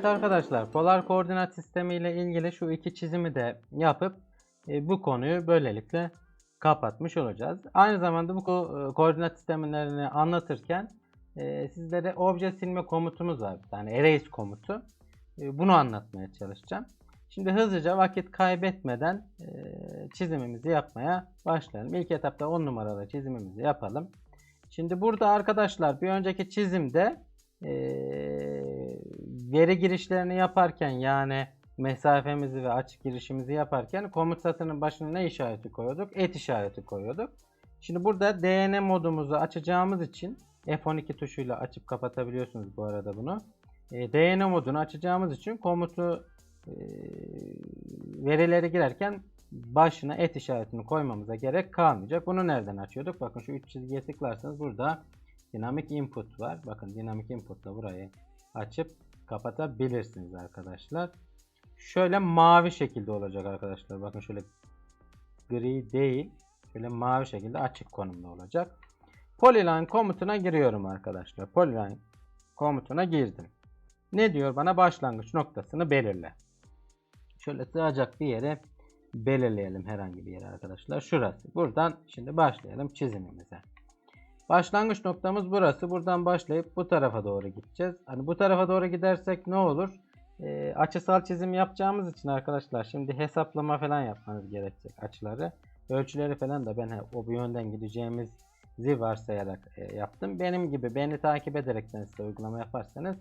Evet arkadaşlar polar koordinat sistemi ile ilgili şu iki çizimi de yapıp e, bu konuyu böylelikle kapatmış olacağız. Aynı zamanda bu ko- e, koordinat sistemlerini anlatırken e, sizlere obje silme komutumuz var. Tane erase komutu. E, bunu anlatmaya çalışacağım. Şimdi hızlıca vakit kaybetmeden e, çizimimizi yapmaya başlayalım. İlk etapta 10 numaralı çizimimizi yapalım. Şimdi burada arkadaşlar bir önceki çizimde e, veri girişlerini yaparken yani mesafemizi ve açık girişimizi yaparken komut satırının başına ne işareti koyuyorduk? Et işareti koyuyorduk. Şimdi burada DN modumuzu açacağımız için F12 tuşuyla açıp kapatabiliyorsunuz bu arada bunu. E, DN modunu açacağımız için komutu e, verileri girerken başına et işaretini koymamıza gerek kalmayacak. Bunu nereden açıyorduk? Bakın şu üç çizgiye tıklarsanız burada dinamik input var. Bakın dinamik inputla burayı açıp kapatabilirsiniz arkadaşlar. Şöyle mavi şekilde olacak arkadaşlar. Bakın şöyle gri değil. Şöyle mavi şekilde açık konumda olacak. Polyline komutuna giriyorum arkadaşlar. Polyline komutuna girdim. Ne diyor bana? Başlangıç noktasını belirle. Şöyle sığacak bir yere belirleyelim herhangi bir yere arkadaşlar. Şurası. Buradan şimdi başlayalım çizimimize. Başlangıç noktamız burası. Buradan başlayıp bu tarafa doğru gideceğiz. Hani bu tarafa doğru gidersek ne olur? Ee, açısal çizim yapacağımız için arkadaşlar şimdi hesaplama falan yapmanız gerekecek açıları. Ölçüleri falan da ben o bu yönden gideceğimizi varsayarak e, yaptım. Benim gibi beni takip ederekten size uygulama yaparsanız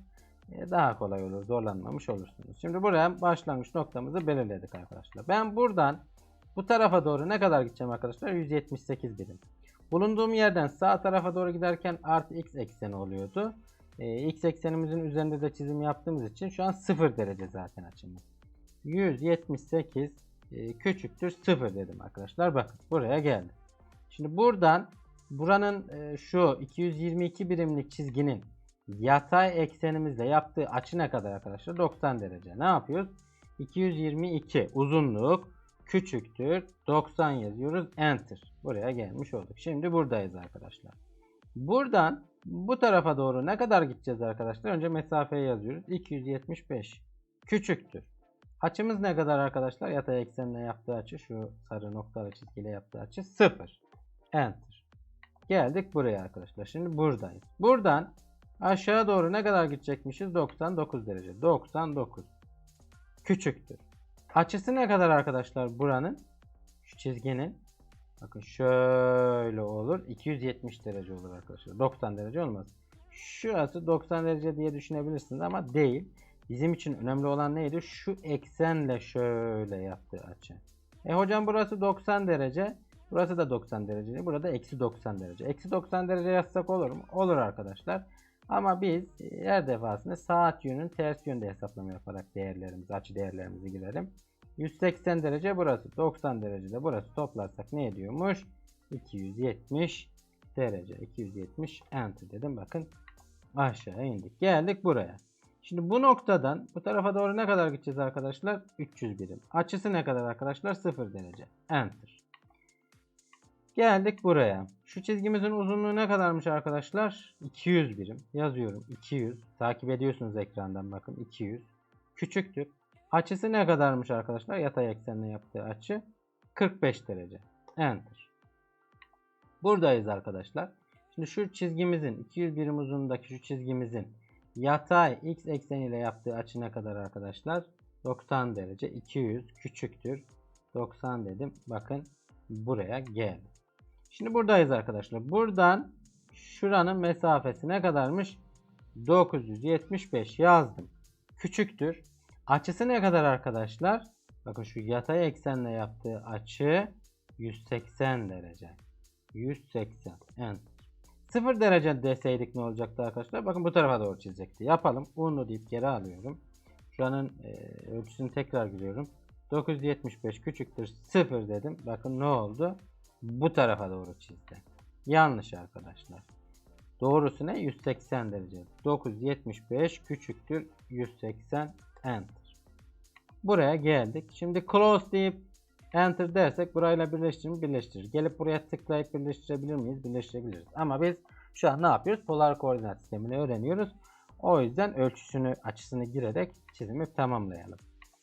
e, daha kolay olur. Zorlanmamış olursunuz. Şimdi buraya başlangıç noktamızı belirledik arkadaşlar. Ben buradan bu tarafa doğru ne kadar gideceğim arkadaşlar? 178 birim. Bulunduğum yerden sağ tarafa doğru giderken artı x ekseni oluyordu. Ee, x eksenimizin üzerinde de çizim yaptığımız için şu an 0 derece zaten açımız. 178 e, küçüktür 0 dedim arkadaşlar. Bakın buraya geldim. Şimdi buradan buranın e, şu 222 birimlik çizginin yatay eksenimizle yaptığı açı ne kadar arkadaşlar? 90 derece. Ne yapıyoruz? 222 uzunluk küçüktür 90 yazıyoruz. Enter. Buraya gelmiş olduk. Şimdi buradayız arkadaşlar. Buradan bu tarafa doğru ne kadar gideceğiz arkadaşlar? Önce mesafeyi yazıyoruz. 275 küçüktür. Açımız ne kadar arkadaşlar? Yatay eksenle yaptığı açı şu sarı noktalı çizgiyle yaptığı açı 0. Enter. Geldik buraya arkadaşlar. Şimdi buradayız. Buradan aşağı doğru ne kadar gidecekmişiz? 99 derece. 99. Küçüktür. Açısı ne kadar arkadaşlar buranın? Şu çizginin. Bakın şöyle olur. 270 derece olur arkadaşlar. 90 derece olmaz. Şurası 90 derece diye düşünebilirsiniz ama değil. Bizim için önemli olan neydi? Şu eksenle şöyle yaptığı açı. E hocam burası 90 derece. Burası da 90 derece. Burada eksi 90 derece. Eksi 90 derece yazsak olur mu? Olur arkadaşlar. Ama biz her defasında saat yönünün ters yönde hesaplama yaparak değerlerimizi, açı değerlerimizi girelim. 180 derece burası, 90 derecede burası toplarsak ne ediyormuş? 270 derece. 270 enter dedim. Bakın aşağı indik. Geldik buraya. Şimdi bu noktadan bu tarafa doğru ne kadar gideceğiz arkadaşlar? 300 birim. Açısı ne kadar arkadaşlar? 0 derece. Enter. Geldik buraya. Şu çizgimizin uzunluğu ne kadarmış arkadaşlar? 200 birim. Yazıyorum. 200. Takip ediyorsunuz ekrandan bakın. 200. Küçüktür. Açısı ne kadarmış arkadaşlar? Yatay eksenle yaptığı açı 45 derece. Enter. Buradayız arkadaşlar. Şimdi şu çizgimizin 200 birim uzunluğundaki şu çizgimizin yatay x ekseniyle yaptığı açı ne kadar arkadaşlar? 90 derece. 200 küçüktür. 90 dedim. Bakın buraya geldi. Şimdi buradayız arkadaşlar. Buradan şuranın mesafesi ne kadarmış? 975 yazdım. Küçüktür. Açısı ne kadar arkadaşlar? Bakın şu yatay eksenle yaptığı açı 180 derece. 180. Enter. 0 derece deseydik ne olacaktı arkadaşlar? Bakın bu tarafa doğru çizecekti. Yapalım. Unlu deyip geri alıyorum. Şuranın e, ölçüsünü tekrar giriyorum. 975 küçüktür 0 dedim. Bakın ne oldu? Bu tarafa doğru çizdi. Yanlış arkadaşlar. Doğrusu ne? 180 derece. 975 küçüktür 180 enter. Buraya geldik. Şimdi close deyip enter dersek burayla birleştirir mi? Birleştirir. Gelip buraya tıklayıp birleştirebilir miyiz? Birleştirebiliriz. Ama biz şu an ne yapıyoruz? Polar koordinat sistemini öğreniyoruz. O yüzden ölçüsünü açısını girerek çizimi tamamlayalım.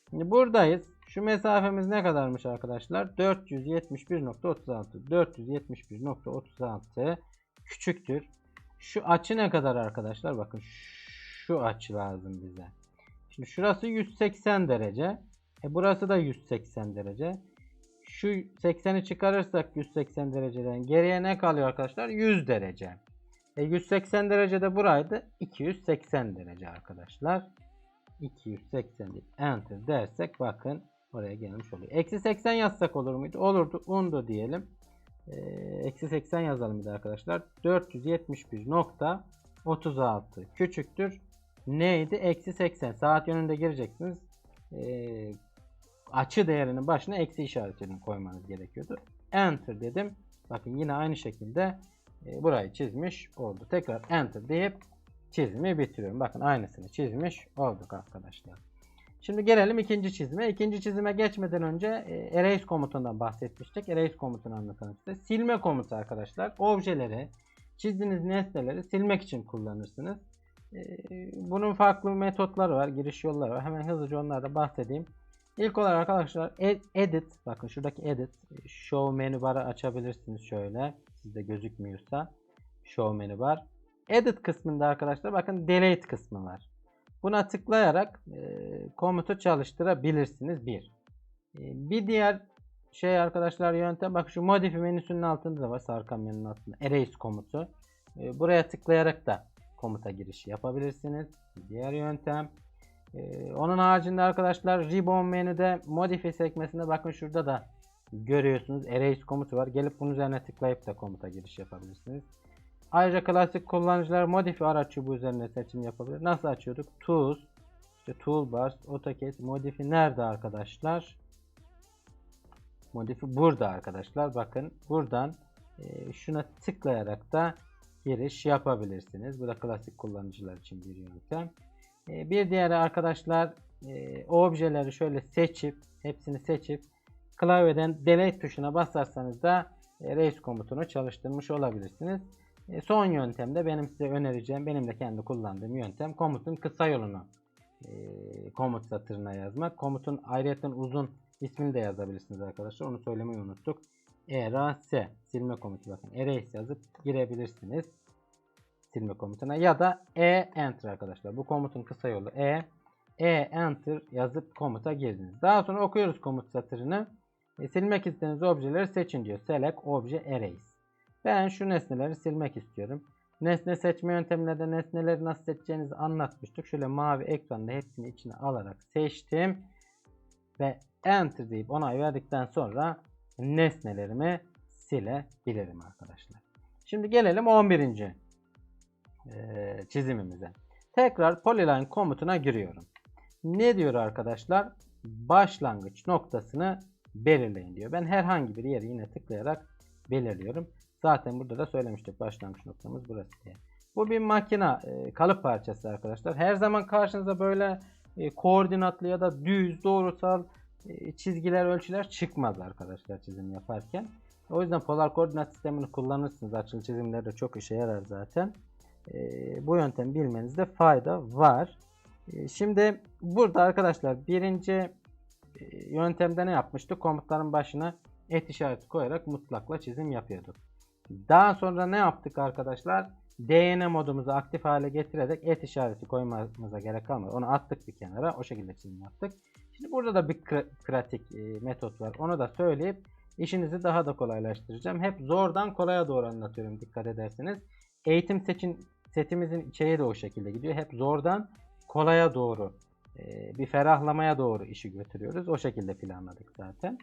Şimdi buradayız. Şu mesafemiz ne kadarmış arkadaşlar? 471.36. 471.36 küçüktür. Şu açı ne kadar arkadaşlar? Bakın şu açı lazım bize. Şimdi şurası 180 derece. E burası da 180 derece. Şu 80'i çıkarırsak 180 dereceden geriye ne kalıyor arkadaşlar? 100 derece. E 180 derecede buraydı. 280 derece arkadaşlar. 280 değil. Enter dersek bakın oraya gelmiş oluyor. Eksi 80 yazsak olur muydu? Olurdu. Undo diyelim. Ee, Eksi 80 yazalım bir de arkadaşlar. 471.36 küçüktür. Neydi? Eksi 80. Saat yönünde gireceksiniz. Ee, açı değerinin başına eksi işaretini koymanız gerekiyordu. Enter dedim. Bakın yine aynı şekilde e, burayı çizmiş oldu. Tekrar enter deyip çizimi bitiriyorum. Bakın aynısını çizmiş olduk arkadaşlar. Şimdi gelelim ikinci çizime. İkinci çizime geçmeden önce e, erase komutundan bahsetmiştik. Erase komutunu anlatalım size. Silme komutu arkadaşlar. Objeleri, çizdiğiniz nesneleri silmek için kullanırsınız. E, bunun farklı metotları var, giriş yolları var. Hemen hızlıca onlarda bahsedeyim. İlk olarak arkadaşlar ed- edit, bakın şuradaki edit, show menü barı açabilirsiniz şöyle. Sizde gözükmüyorsa show menü bar. Edit kısmında arkadaşlar bakın delete kısmı var. Buna tıklayarak e, komutu çalıştırabilirsiniz. Bir. E, bir diğer şey arkadaşlar yöntem bak şu modify menüsünün altında da var sarkan menünün altında erase komutu. E, buraya tıklayarak da komuta girişi yapabilirsiniz. Diğer yöntem. E, onun haricinde arkadaşlar ribbon menüde modify sekmesinde bakın şurada da görüyorsunuz erase komutu var. Gelip bunun üzerine tıklayıp da komuta giriş yapabilirsiniz. Ayrıca klasik kullanıcılar modify araç çubuğu üzerinde seçim yapabilir. Nasıl açıyorduk? Tools, işte Toolbars, AutoCAD, Modify nerede arkadaşlar? Modify burada arkadaşlar. Bakın buradan e, şuna tıklayarak da giriş yapabilirsiniz. Bu da klasik kullanıcılar için bir yöntem. E, bir diğeri arkadaşlar e, objeleri şöyle seçip hepsini seçip klavyeden delete tuşuna basarsanız da e, raise komutunu çalıştırmış olabilirsiniz. E, son yöntemde benim size önereceğim, benim de kendi kullandığım yöntem komutun kısa yolunu komut satırına yazmak. Komutun ayrıyeten uzun ismini de yazabilirsiniz arkadaşlar. Onu söylemeyi unuttuk. Erase silme komutu bakın. erase yazıp girebilirsiniz silme komutuna ya da e enter arkadaşlar. Bu komutun kısa yolu e e enter yazıp komuta girdiniz. Daha sonra okuyoruz komut satırını. E, silmek istediğiniz objeleri seçin diyor. Select obje erase. Ben şu nesneleri silmek istiyorum. Nesne seçme yönteminde de nesneleri nasıl seçeceğinizi anlatmıştık. Şöyle mavi ekranda hepsini içine alarak seçtim. Ve enter deyip onay verdikten sonra nesnelerimi silebilirim arkadaşlar. Şimdi gelelim 11. Ee, çizimimize. Tekrar polyline komutuna giriyorum. Ne diyor arkadaşlar? Başlangıç noktasını belirleyin diyor. Ben herhangi bir yeri yine tıklayarak belirliyorum. Zaten burada da söylemiştik başlangıç noktamız burası diye. Bu bir makina e, kalıp parçası arkadaşlar. Her zaman karşınıza böyle e, koordinatlı ya da düz doğrusal e, çizgiler ölçüler çıkmaz arkadaşlar çizim yaparken. O yüzden polar koordinat sistemini kullanırsınız. Açılı çizimlerde çok işe yarar zaten. E, bu yöntemi bilmenizde fayda var. E, şimdi burada arkadaşlar birinci e, yöntemde ne yapmıştık? Komutların başına et işareti koyarak mutlakla çizim yapıyorduk. Daha sonra ne yaptık arkadaşlar? DNA modumuzu aktif hale getirerek et işareti koymamıza gerek kalmadı. Onu attık bir kenara. O şekilde çizim yaptık. Şimdi burada da bir pratik e, metot var. Onu da söyleyip işinizi daha da kolaylaştıracağım. Hep zordan kolaya doğru anlatıyorum dikkat ederseniz. Eğitim seçin setimizin içeriği de o şekilde gidiyor. Hep zordan kolaya doğru e, bir ferahlamaya doğru işi götürüyoruz. O şekilde planladık zaten.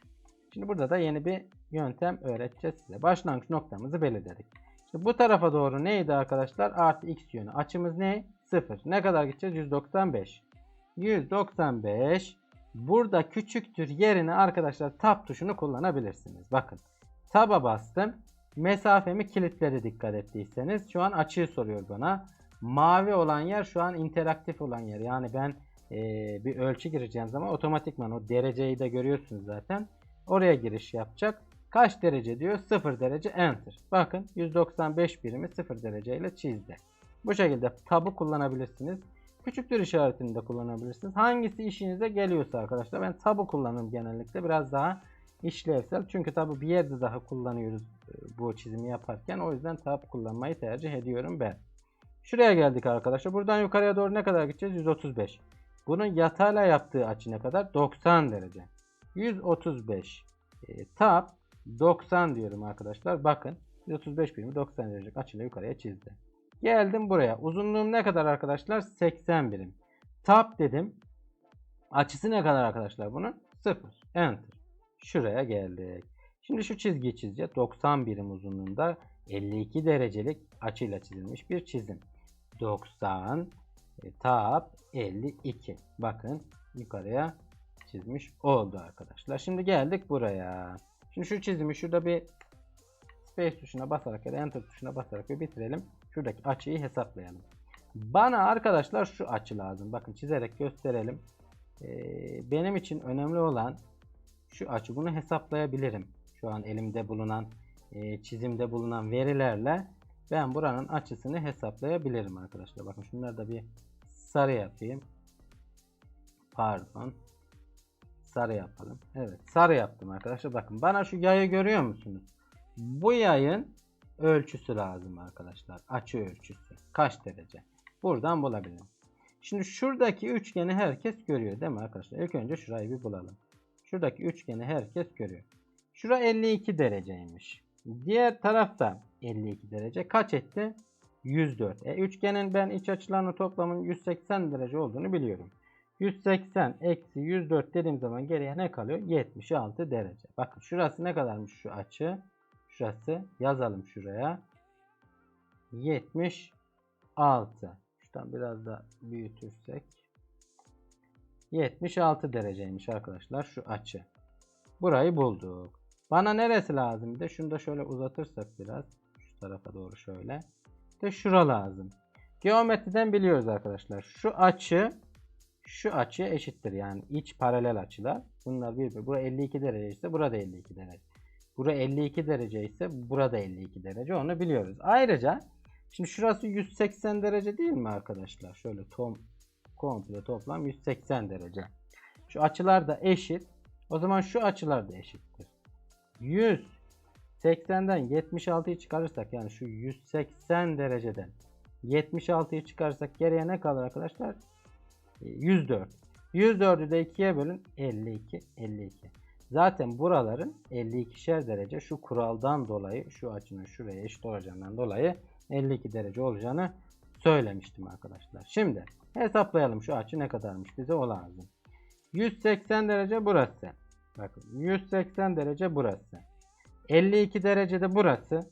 Şimdi burada da yeni bir yöntem öğreteceğiz size. Başlangıç noktamızı belirledik. Şimdi bu tarafa doğru neydi arkadaşlar? Artı x yönü. Açımız ne? 0. Ne kadar gideceğiz? 195. 195. Burada küçüktür yerine arkadaşlar tab tuşunu kullanabilirsiniz. Bakın. Tab'a bastım. Mesafemi kilitledi dikkat ettiyseniz. Şu an açıyı soruyor bana. Mavi olan yer şu an interaktif olan yer. Yani ben e, bir ölçü gireceğim zaman otomatikman o dereceyi de görüyorsunuz zaten. Oraya giriş yapacak. Kaç derece diyor? 0 derece enter. Bakın 195 birimi 0 derece ile çizdi. Bu şekilde tab'ı kullanabilirsiniz. Küçüktür işaretini de kullanabilirsiniz. Hangisi işinize geliyorsa arkadaşlar. Ben tab'ı kullanırım genellikle. Biraz daha işlevsel. Çünkü tabi bir yerde daha kullanıyoruz e, bu çizimi yaparken. O yüzden tab kullanmayı tercih ediyorum ben. Şuraya geldik arkadaşlar. Buradan yukarıya doğru ne kadar gideceğiz? 135. Bunun yatayla yaptığı açı ne kadar? 90 derece. 135 e, tab 90 diyorum arkadaşlar. Bakın 135 birimi 90 derece açıyla yukarıya çizdi. Geldim buraya. Uzunluğum ne kadar arkadaşlar? 80 birim. Tab dedim. Açısı ne kadar arkadaşlar bunun? 0. Enter. Şuraya geldik. Şimdi şu çizgiyi çizeceğiz. 90 birim uzunluğunda 52 derecelik açıyla çizilmiş bir çizim. 90 e, tab 52. Bakın yukarıya çizmiş oldu arkadaşlar. Şimdi geldik buraya. Şimdi şu çizimi şurada bir space tuşuna basarak ya da enter tuşuna basarak bir bitirelim. Şuradaki açıyı hesaplayalım. Bana arkadaşlar şu açı lazım. Bakın çizerek gösterelim. Ee, benim için önemli olan şu açı. Bunu hesaplayabilirim. Şu an elimde bulunan e, çizimde bulunan verilerle ben buranın açısını hesaplayabilirim arkadaşlar. Bakın şunları da bir sarı yapayım. Pardon. Sarı yapalım. Evet sarı yaptım arkadaşlar. Bakın bana şu yayı görüyor musunuz? Bu yayın ölçüsü lazım arkadaşlar. Açı ölçüsü. Kaç derece? Buradan bulabilirim. Şimdi şuradaki üçgeni herkes görüyor değil mi arkadaşlar? İlk önce şurayı bir bulalım. Şuradaki üçgeni herkes görüyor. Şura 52 dereceymiş. Diğer tarafta 52 derece. Kaç etti? 104. E, üçgenin ben iç açılarının toplamının 180 derece olduğunu biliyorum. 180 eksi 104 dediğim zaman geriye ne kalıyor? 76 derece. Bakın şurası ne kadarmış şu açı? Şurası yazalım şuraya. 76. Şuradan biraz da büyütürsek. 76 dereceymiş arkadaşlar şu açı. Burayı bulduk. Bana neresi lazım? Bir de şunu da şöyle uzatırsak biraz. Şu tarafa doğru şöyle. De şura lazım. Geometriden biliyoruz arkadaşlar. Şu açı şu açıya eşittir. Yani iç paralel açılar. Bunlar birbirine. Bura 52 derece ise burada 52 derece. Bura 52 derece ise burada 52 derece. Onu biliyoruz. Ayrıca şimdi şurası 180 derece değil mi arkadaşlar? Şöyle tom komple toplam 180 derece. Şu açılar da eşit. O zaman şu açılar da eşittir. 180'den 76'yı çıkarırsak yani şu 180 dereceden 76'yı çıkarırsak geriye ne kalır arkadaşlar? 104. 104'ü de 2'ye bölün 52 52. Zaten buraların 52'şer derece şu kuraldan dolayı şu açının şuraya eşit olacağından dolayı 52 derece olacağını söylemiştim arkadaşlar. Şimdi hesaplayalım şu açı ne kadarmış bize o lazım. 180 derece burası. Bakın 180 derece burası. 52 derecede burası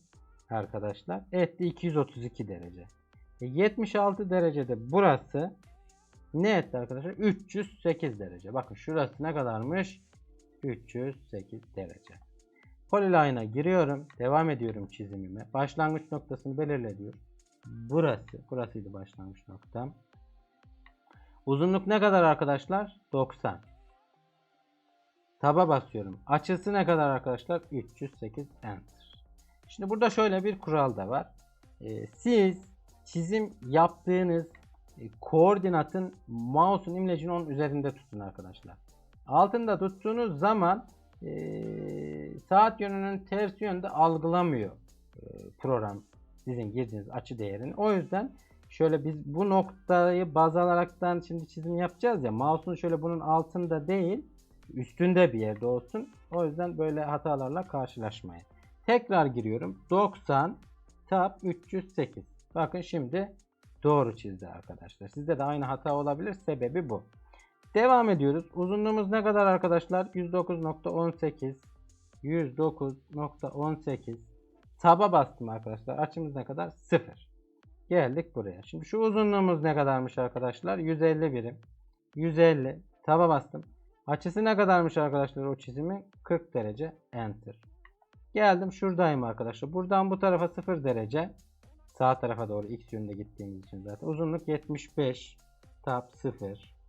arkadaşlar. Etti 232 derece. E 76 derecede burası ne etti arkadaşlar? 308 derece. Bakın şurası ne kadarmış? 308 derece. Polyline'a giriyorum. Devam ediyorum çizimime. Başlangıç noktasını belirle. Burası. Burasıydı başlangıç noktam. Uzunluk ne kadar arkadaşlar? 90. Taba basıyorum. Açısı ne kadar arkadaşlar? 308 enter. Şimdi burada şöyle bir kural da var. Ee, siz çizim yaptığınız e, koordinatın mouse'un imlecini onun üzerinde tutun arkadaşlar. Altında tuttuğunuz zaman e, saat yönünün ters yönde algılamıyor e, program sizin girdiğiniz açı değerini. O yüzden şöyle biz bu noktayı baz alaraktan şimdi çizim yapacağız ya mouse'un şöyle bunun altında değil üstünde bir yerde olsun. O yüzden böyle hatalarla karşılaşmayın. Tekrar giriyorum. 90 tab 308. Bakın şimdi doğru çizdi arkadaşlar. Sizde de aynı hata olabilir. Sebebi bu. Devam ediyoruz. Uzunluğumuz ne kadar arkadaşlar? 109.18 109.18 Taba bastım arkadaşlar. Açımız ne kadar? 0. Geldik buraya. Şimdi şu uzunluğumuz ne kadarmış arkadaşlar? 150 birim. 150. Taba bastım. Açısı ne kadarmış arkadaşlar o çizimi? 40 derece. Enter. Geldim şuradayım arkadaşlar. Buradan bu tarafa 0 derece. Sağ tarafa doğru x yönünde gittiğimiz için zaten. Uzunluk 75. Tab 0.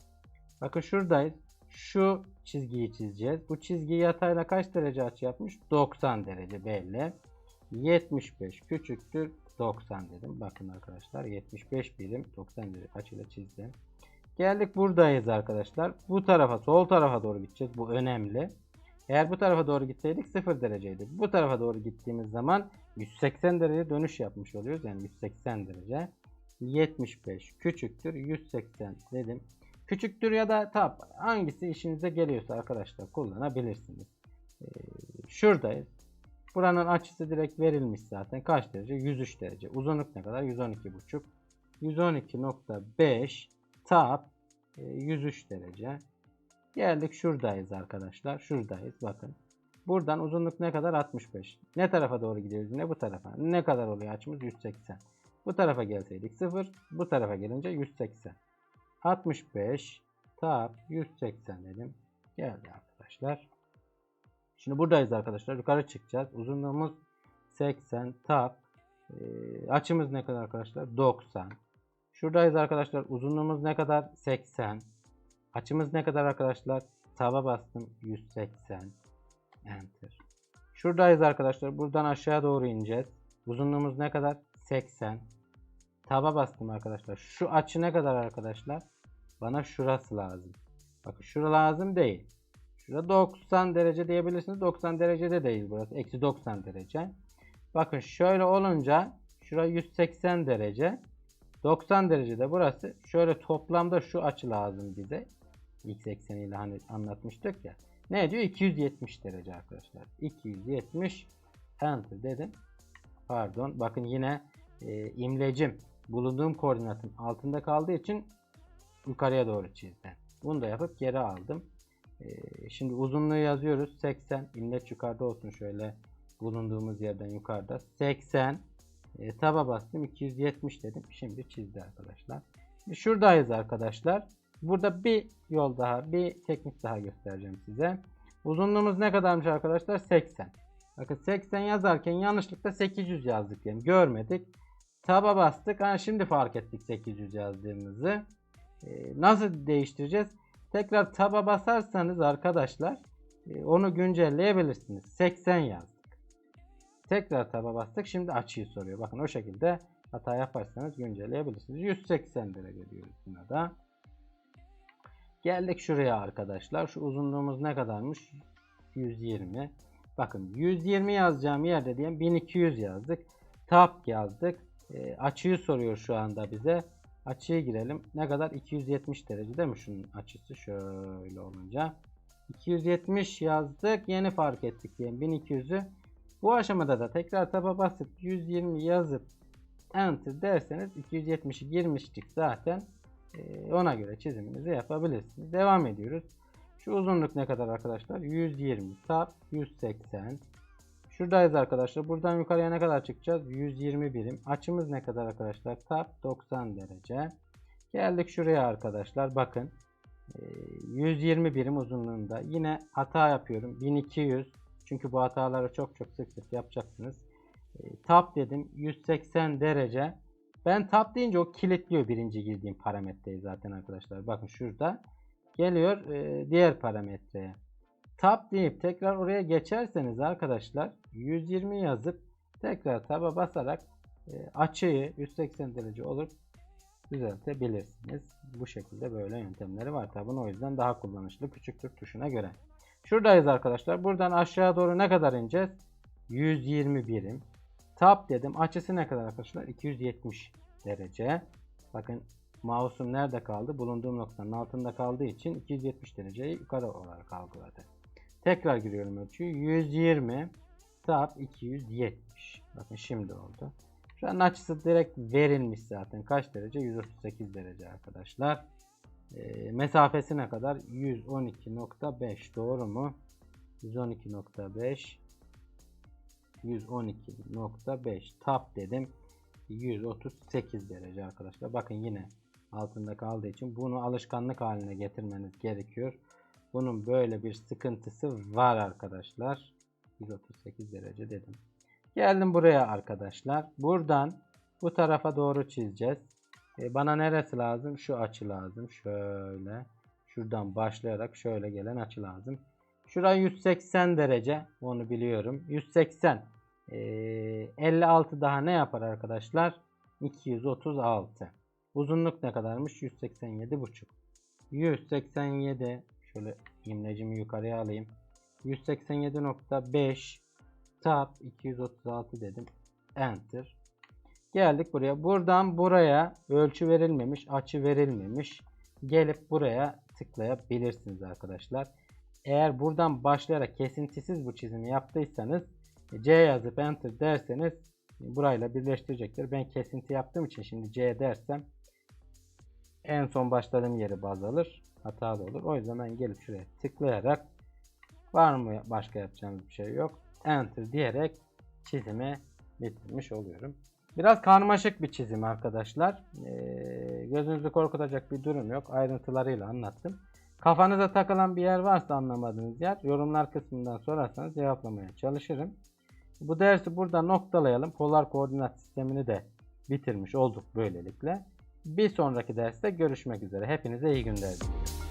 Bakın şuradayız. Şu çizgiyi çizeceğiz. Bu çizgi yatayla kaç derece açı yapmış? 90 derece belli. 75 küçüktür 90 dedim. Bakın arkadaşlar 75 birim 90 derece açıyla çizdim. Geldik buradayız arkadaşlar. Bu tarafa sol tarafa doğru gideceğiz. Bu önemli. Eğer bu tarafa doğru gitseydik 0 dereceydi. Bu tarafa doğru gittiğimiz zaman 180 derece dönüş yapmış oluyoruz. Yani 180 derece. 75 küçüktür 180 dedim. Küçüktür ya da tab hangisi işinize geliyorsa arkadaşlar kullanabilirsiniz. Ee, şuradayız. Buranın açısı direkt verilmiş zaten. Kaç derece? 103 derece. Uzunluk ne kadar? 112,5. 112.5 tab e, 103 derece. Geldik şuradayız arkadaşlar. Şuradayız bakın. Buradan uzunluk ne kadar? 65. Ne tarafa doğru gidiyoruz yine bu tarafa. Ne kadar oluyor açımız? 180. Bu tarafa gelseydik 0. Bu tarafa gelince 180. 65 tab 180 dedim. Geldi arkadaşlar. Şimdi buradayız arkadaşlar. Yukarı çıkacağız. Uzunluğumuz 80 tab. E, açımız ne kadar arkadaşlar? 90. Şuradayız arkadaşlar. Uzunluğumuz ne kadar? 80. Açımız ne kadar arkadaşlar? Taba bastım 180. Enter. Şuradayız arkadaşlar. Buradan aşağı doğru ineceğiz. Uzunluğumuz ne kadar? 80. Taba bastım arkadaşlar. Şu açı ne kadar arkadaşlar? Bana şurası lazım. Bakın şura lazım değil. Şurada 90 derece diyebilirsiniz. 90 derecede değil burası. Eksi 90 derece. Bakın şöyle olunca şura 180 derece. 90 derecede burası. Şöyle toplamda şu açı lazım bize. X ekseniyle hani anlatmıştık ya. Ne diyor? 270 derece arkadaşlar. 270 enter dedim. Pardon. Bakın yine e, imlecim bulunduğum koordinatın altında kaldığı için yukarıya doğru çizdim. Bunu da yapıp geri aldım. E, şimdi uzunluğu yazıyoruz. 80. İmleç yukarıda olsun şöyle bulunduğumuz yerden yukarıda. 80 e, taba bastım 270 dedim. Şimdi çizdi arkadaşlar. Şimdi şuradayız arkadaşlar. Burada bir yol daha, bir teknik daha göstereceğim size. Uzunluğumuz ne kadarmış arkadaşlar? 80. Bakın 80 yazarken yanlışlıkla 800 yazdık yani görmedik. Taba bastık. Ha, şimdi fark ettik 800 yazdığımızı. Ee, nasıl değiştireceğiz? Tekrar taba basarsanız arkadaşlar e, onu güncelleyebilirsiniz. 80 yazdık. Tekrar taba bastık. Şimdi açıyı soruyor. Bakın o şekilde hata yaparsanız güncelleyebilirsiniz. 180 derece diyoruz buna da. Geldik şuraya arkadaşlar. Şu uzunluğumuz ne kadarmış? 120. Bakın 120 yazacağım yerde diyelim 1200 yazdık. Tap yazdık. E, açıyı soruyor şu anda bize. Açıya girelim. Ne kadar? 270 derece değil mi şunun açısı? Şöyle olunca. 270 yazdık. Yeni fark ettik diyelim 1200'ü. Bu aşamada da tekrar taba basıp 120 yazıp enter derseniz 270'i girmiştik zaten. Ee, ona göre çiziminizi yapabilirsiniz. Devam ediyoruz. Şu uzunluk ne kadar arkadaşlar? 120 tab 180. Şuradayız arkadaşlar. Buradan yukarıya ne kadar çıkacağız? 120 birim. Açımız ne kadar arkadaşlar? Tab 90 derece. Geldik şuraya arkadaşlar. Bakın. 120 ee, birim uzunluğunda. Yine hata yapıyorum. 1200. Çünkü bu hataları çok çok sık sık yapacaksınız. Ee, tab dedim. 180 derece. Ben tab deyince o kilitliyor birinci girdiğim parametreyi zaten arkadaşlar. Bakın şurada geliyor e, diğer parametreye. Tab deyip tekrar oraya geçerseniz arkadaşlar 120 yazıp tekrar taba basarak e, açıyı 180 derece olur düzeltebilirsiniz. Bu şekilde böyle yöntemleri var. Tabın o yüzden daha kullanışlı küçüktür tuşuna göre. Şuradayız arkadaşlar. Buradan aşağı doğru ne kadar ineceğiz? 120 birim. Tab dedim. Açısı ne kadar arkadaşlar? 270 derece. Bakın mouse'um nerede kaldı? Bulunduğum noktanın altında kaldığı için 270 dereceyi yukarı olarak algıladı. Tekrar giriyorum ölçüyü. 120 tab 270. Bakın şimdi oldu. Şu an açısı direkt verilmiş zaten. Kaç derece? 138 derece arkadaşlar. E, mesafesi ne kadar? 112.5 doğru mu? 112.5 112.5 tap dedim. 138 derece arkadaşlar. Bakın yine altında kaldığı için bunu alışkanlık haline getirmeniz gerekiyor. Bunun böyle bir sıkıntısı var arkadaşlar. 138 derece dedim. Geldim buraya arkadaşlar. Buradan bu tarafa doğru çizeceğiz. E, bana neresi lazım? Şu açı lazım. Şöyle. Şuradan başlayarak şöyle gelen açı lazım. Şuraya 180 derece. Onu biliyorum. 180. Ee, 56 daha ne yapar arkadaşlar? 236. Uzunluk ne kadarmış? 187,5. 187 şöyle imlecimi yukarıya alayım. 187.5 tab 236 dedim. Enter. Geldik buraya. Buradan buraya ölçü verilmemiş, açı verilmemiş. Gelip buraya tıklayabilirsiniz arkadaşlar. Eğer buradan başlayarak kesintisiz bu çizimi yaptıysanız C yazıp enter derseniz burayla birleştirecektir. Ben kesinti yaptığım için şimdi C dersem en son başladığım yeri baz alır. Hatalı olur. O yüzden ben gelip şuraya tıklayarak var mı başka yapacağımız bir şey yok. Enter diyerek çizimi bitirmiş oluyorum. Biraz karmaşık bir çizim arkadaşlar. Ee, gözünüzü korkutacak bir durum yok. Ayrıntılarıyla anlattım. Kafanıza takılan bir yer varsa anlamadığınız yer yorumlar kısmından sorarsanız cevaplamaya çalışırım. Bu dersi burada noktalayalım. Polar koordinat sistemini de bitirmiş olduk böylelikle. Bir sonraki derste görüşmek üzere. Hepinize iyi günler diliyorum.